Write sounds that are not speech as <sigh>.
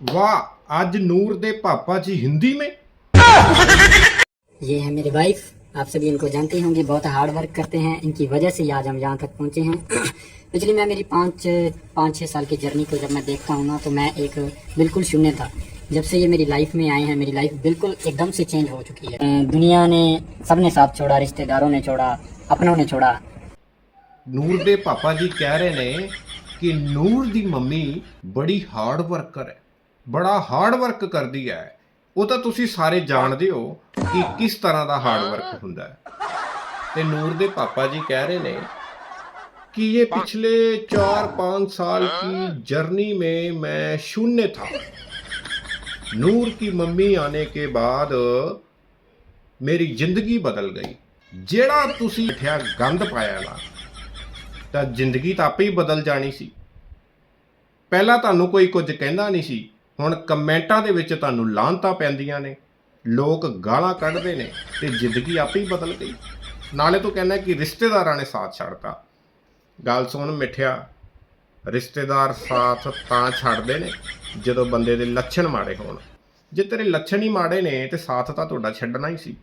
वाह आज नूर दे पापा जी हिंदी में ये है मेरी वाइफ आप सभी इनको जानते ही होंगे बहुत हार्ड वर्क करते हैं इनकी वजह से ही आज हम यहाँ तक पहुँचे हैं <clears throat> पिछली मैं मेरी पाँच पाँच छः साल की जर्नी को जब मैं देखता हूँ ना तो मैं एक बिल्कुल शून्य था जब से ये मेरी लाइफ में आए हैं मेरी लाइफ बिल्कुल एकदम से चेंज हो चुकी है अ, दुनिया ने सबने साथ छोड़ा रिश्तेदारों ने छोड़ा अपनों ने छोड़ा ਨੂਰ ਦੇ ਪਾਪਾ ਜੀ ਕਹਿ ਰਹੇ ਨੇ ਕਿ ਨੂਰ ਦੀ ਮੰਮੀ ਬੜੀ ਹਾਰਡ ਵਰਕਰ ਹੈ ਬੜਾ ਹਾਰਡ ਵਰਕ ਕਰਦੀ ਹੈ ਉਹ ਤਾਂ ਤੁਸੀਂ ਸਾਰੇ ਜਾਣਦੇ ਹੋ ਕਿ ਕਿਸ ਤਰ੍ਹਾਂ ਦਾ ਹਾਰਡ ਵਰਕ ਹੁੰਦਾ ਹੈ ਤੇ ਨੂਰ ਦੇ ਪਾਪਾ ਜੀ ਕਹਿ ਰਹੇ ਨੇ कि ये पिछले चार पाँच साल की जर्नी में मैं शून्य था नूर की मम्मी आने के बाद ਮੇਰੀ ਜ਼ਿੰਦਗੀ ਬਦਲ ਗਈ ਜਿਹੜਾ ਤੁਸੀਂ ਠਿਆ ਗੰਦ ਪਾਇਆ ਨਾ ਤਾਂ ਜ਼ਿੰਦਗੀ ਤਾਂ ਆਪੇ ਹੀ ਬਦਲ ਜਾਣੀ ਸੀ ਪਹਿਲਾਂ ਤੁਹਾਨੂੰ ਕੋਈ ਕੁਝ ਕਹਿੰਦਾ ਨਹੀਂ ਸੀ ਹੁਣ ਕਮੈਂਟਾਂ ਦੇ ਵਿੱਚ ਤੁਹਾਨੂੰ ਲਾਂਤਾਂ ਪੈਂਦੀਆਂ ਨੇ, ਲੋਕ ਗਾਲਾਂ ਕੱਢਦੇ ਨੇ ਤੇ ਜ਼ਿੰਦਗੀ ਆਪੇ ਹੀ ਬਦਲ ਗਈ। ਨਾਲੇ ਤੂੰ ਕਹਿੰਦਾ ਕਿ ਰਿਸ਼ਤੇਦਾਰਾਂ ਨੇ ਸਾਥ ਛੱਡਤਾ। ਗੱਲ ਸੁਣ ਮਿੱਠਿਆ, ਰਿਸ਼ਤੇਦਾਰ ਸਾਥ ਤਾਂ ਛੱਡਦੇ ਨੇ ਜਦੋਂ ਬੰਦੇ ਦੇ ਲੱਛਣ ਮਾੜੇ ਹੋਣ। ਜੇ ਤੇਰੇ ਲੱਛਣ ਹੀ ਮਾੜੇ ਨੇ ਤੇ ਸਾਥ ਤਾਂ ਤੁਹਾਡਾ ਛੱਡਣਾ ਹੀ ਸੀ।